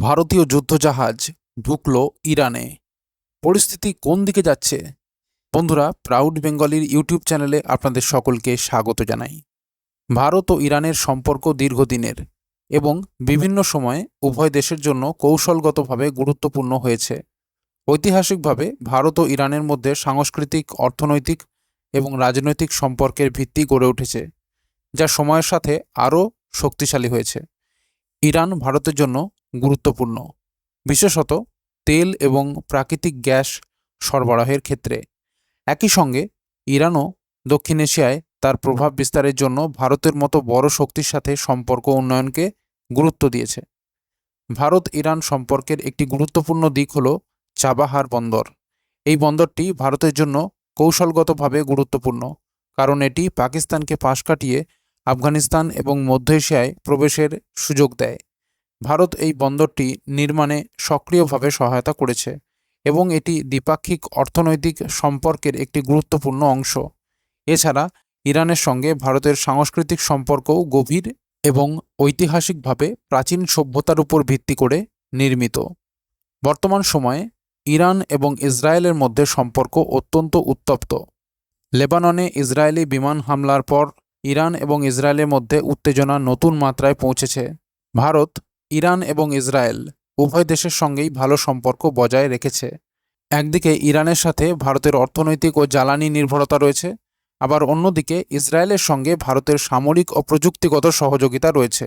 ভারতীয় যুদ্ধজাহাজ ঢুকল ইরানে। পরিস্থিতি কোন দিকে যাচ্ছে? বন্ধুরা প্রাউড বেঙ্গলির ইউটিউব চ্যানেলে আপনাদের সকলকে স্বাগত জানাই। ভারত ও ইরানের সম্পর্ক দীর্ঘদিনের এবং বিভিন্ন সময়ে উভয় দেশের জন্য কৌশলগতভাবে গুরুত্বপূর্ণ হয়েছে। ঐতিহাসিকভাবে ভারত ও ইরানের মধ্যে সাংস্কৃতিক, অর্থনৈতিক এবং রাজনৈতিক সম্পর্কের ভিত্তি গড়ে উঠেছে, যা সময়ের সাথে আরও শক্তিশালী হয়েছে। ইরান ভারতের জন্য গুরুত্বপূর্ণ। বিশেষত তেল এবং প্রাকৃতিক গ্যাস সরবরাহের ক্ষেত্রে। একই সঙ্গে, ইরানও দক্ষিণ এশিয়ায় তার প্রভাব বিস্তারের জন্য ভারতের মতো বড় শক্তির সাথে সম্পর্ক উন্নয়নকে গুরুত্ব দিয়েছে। ভারত ইরান সম্পর্কের একটি গুরুত্বপূর্ণ দিক হল চাবাহার বন্দর। এই বন্দরটি ভারতের জন্য কৌশলগতভাবে গুরুত্বপূর্ণ, কারণ এটি পাকিস্তানকে পাশ কাটিয়ে আফগানিস্তান এবং মধ্য এশিয়ায় প্রবেশের সুযোগ দেয়। ভারত এই বন্দরটি নির্মাণে সক্রিয়ভাবে সহায়তা করেছে এবং এটি দ্বিপাক্ষিক অর্থনৈতিক সম্পর্কের একটি গুরুত্বপূর্ণ অংশ। এছাড়া, ইরানের সঙ্গে ভারতের সাংস্কৃতিক সম্পর্কও গভীর এবং ঐতিহাসিকভাবে প্রাচীন সভ্যতার উপর ভিত্তি করে নির্মিত। বর্তমান সময়ে, ইরান এবং ইসরায়েলের মধ্যে সম্পর্ক অত্যন্ত উত্তপ্ত। লেবাননে ইসরায়েলি বিমান হামলার পর ইরান এবং ইসরায়েলের মধ্যে উত্তেজনা নতুন মাত্রায় পৌঁছেছে। ভারত ইরান এবং ইসরায়েল উভয় দেশের সঙ্গেই ভালো সম্পর্ক বজায় রেখেছে। একদিকে ইরানের সাথে ভারতের অর্থনৈতিক ও জ্বালানি নির্ভরতা রয়েছে, আবার অন্যদিকে ইসরায়েলের সঙ্গে ভারতের সামরিক ও প্রযুক্তিগত সহযোগিতা রয়েছে।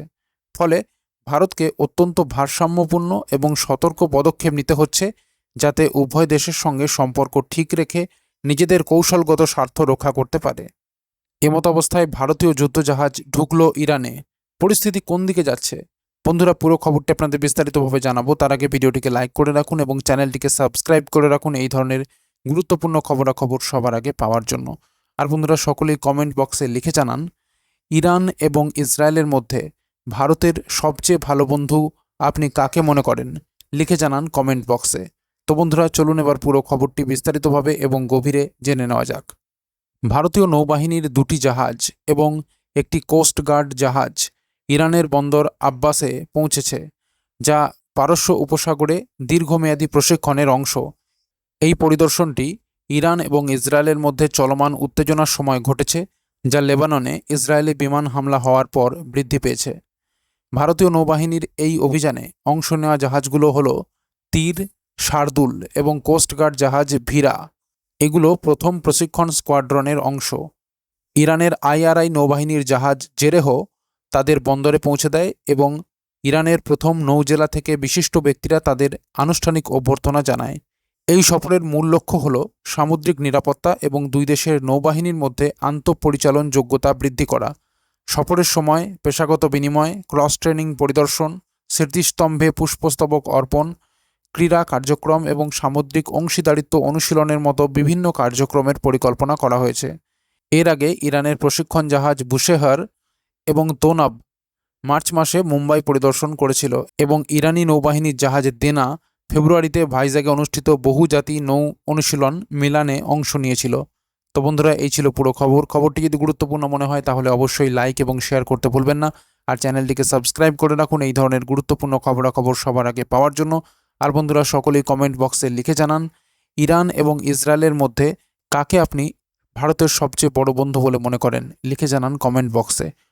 ফলে ভারতকে অত্যন্ত ভারসাম্যপূর্ণ এবং সতর্ক পদক্ষেপ নিতে হচ্ছে, যাতে উভয় দেশের সঙ্গে সম্পর্ক ঠিক রেখে নিজেদের কৌশলগত স্বার্থ রক্ষা করতে পারে। এমত অবস্থায় ভারতীয় যুদ্ধজাহাজ ঢুকল ইরানে। পরিস্থিতি কোন দিকে যাচ্ছে? বন্ধুরা, পুরো খবরটি আপনাদের বিস্তারিতভাবে জানাব। তার আগে ভিডিওটিকে লাইক করে রাখুন এবং চ্যানেলটিকে সাবস্ক্রাইব করে রাখুন এই ধরনের গুরুত্বপূর্ণ খবরাখবর সবার আগে পাওয়ার জন্য। আর বন্ধুরা, সকলেই কমেন্ট বক্সে লিখে জানান, ইরান এবং ইসরায়েলের মধ্যে ভারতের সবচেয়ে ভালো বন্ধু আপনি কাকে মনে করেন? লিখে জানান কমেন্ট বক্সে তো বন্ধুরা, চলুন এবার পুরো খবরটি বিস্তারিতভাবে এবং গভীরে জেনে নেওয়া যাক। ভারতীয় নৌবাহিনীর দুটি জাহাজ এবং একটি কোস্ট গার্ড জাহাজ ইরানের বন্দর আব্বাসে পৌঁছেছে, যা পারস্য উপসাগরে দীর্ঘমেয়াদী প্রশিক্ষণের অংশ। এই পরিদর্শনটি ইরান এবং ইসরায়েলের মধ্যে চলমান উত্তেজনার সময় ঘটেছে, যা লেবাননে ইসরায়েলি বিমান হামলা হওয়ার পর বৃদ্ধি পেয়েছে। ভারতীয় নৌবাহিনীর এই অভিযানে অংশ নেওয়া জাহাজগুলো হল তীর, শার্দুল এবং কোস্টগার্ড জাহাজ ভিরা। এগুলো প্রথম প্রশিক্ষণ স্কোয়াড্রনের অংশ। ইরানের আইআরআই নৌবাহিনীর জাহাজ জেরেহ তাদের বন্দরে পৌঁছে দেয় এবং ইরানের প্রথম নৌজেলা থেকে বিশিষ্ট ব্যক্তিরা তাদের আনুষ্ঠানিক অভ্যর্থনা জানায়। এই সফরের মূল লক্ষ্য হল সামুদ্রিক নিরাপত্তা এবং দুই দেশের নৌবাহিনীর মধ্যে আন্তঃপরিচালন যোগ্যতা বৃদ্ধি করা। সফরের সময় পেশাগত বিনিময়, ক্রস ট্রেনিং পরিদর্শন, স্মৃতিস্তম্ভে পুষ্পস্তবক অর্পণ, ক্রীড়া কার্যক্রম এবং সামুদ্রিক অংশীদারিত্ব অনুশীলনের মতো বিভিন্ন কার্যক্রমের পরিকল্পনা করা হয়েছে। এর আগে ইরানের প্রশিক্ষণ জাহাজ বুশেহার এবং তোনাব মার্চ মাসে মুম্বাই পরিদর্শন করেছিল এবং ইরানি নৌবাহিনীর জাহাজ দেনা ফেব্রুয়ারিতে ভাইজাগে অনুষ্ঠিত বহুজাতি নৌ অনুশীলন মিলানে অংশ নিয়েছিল। তো বন্ধুরা, এই ছিল পুরো খবর। খবরটি যদি গুরুত্বপূর্ণ মনে হয়, তাহলে অবশ্যই লাইক এবং শেয়ার করতে ভুলবেন না। আর চ্যানেলটিকে সাবস্ক্রাইব করে রাখুন এই ধরনের গুরুত্বপূর্ণ খবরাখবর সবার আগে পাওয়ার জন্য। আর বন্ধুরা, সকলেই কমেন্ট বক্সে লিখে জানান, ইরান এবং ইসরায়েলের মধ্যে কাকে আপনি ভারতের সবচেয়ে বড় বন্ধু বলে মনে করেন? লিখে জানান কমেন্ট বক্সে।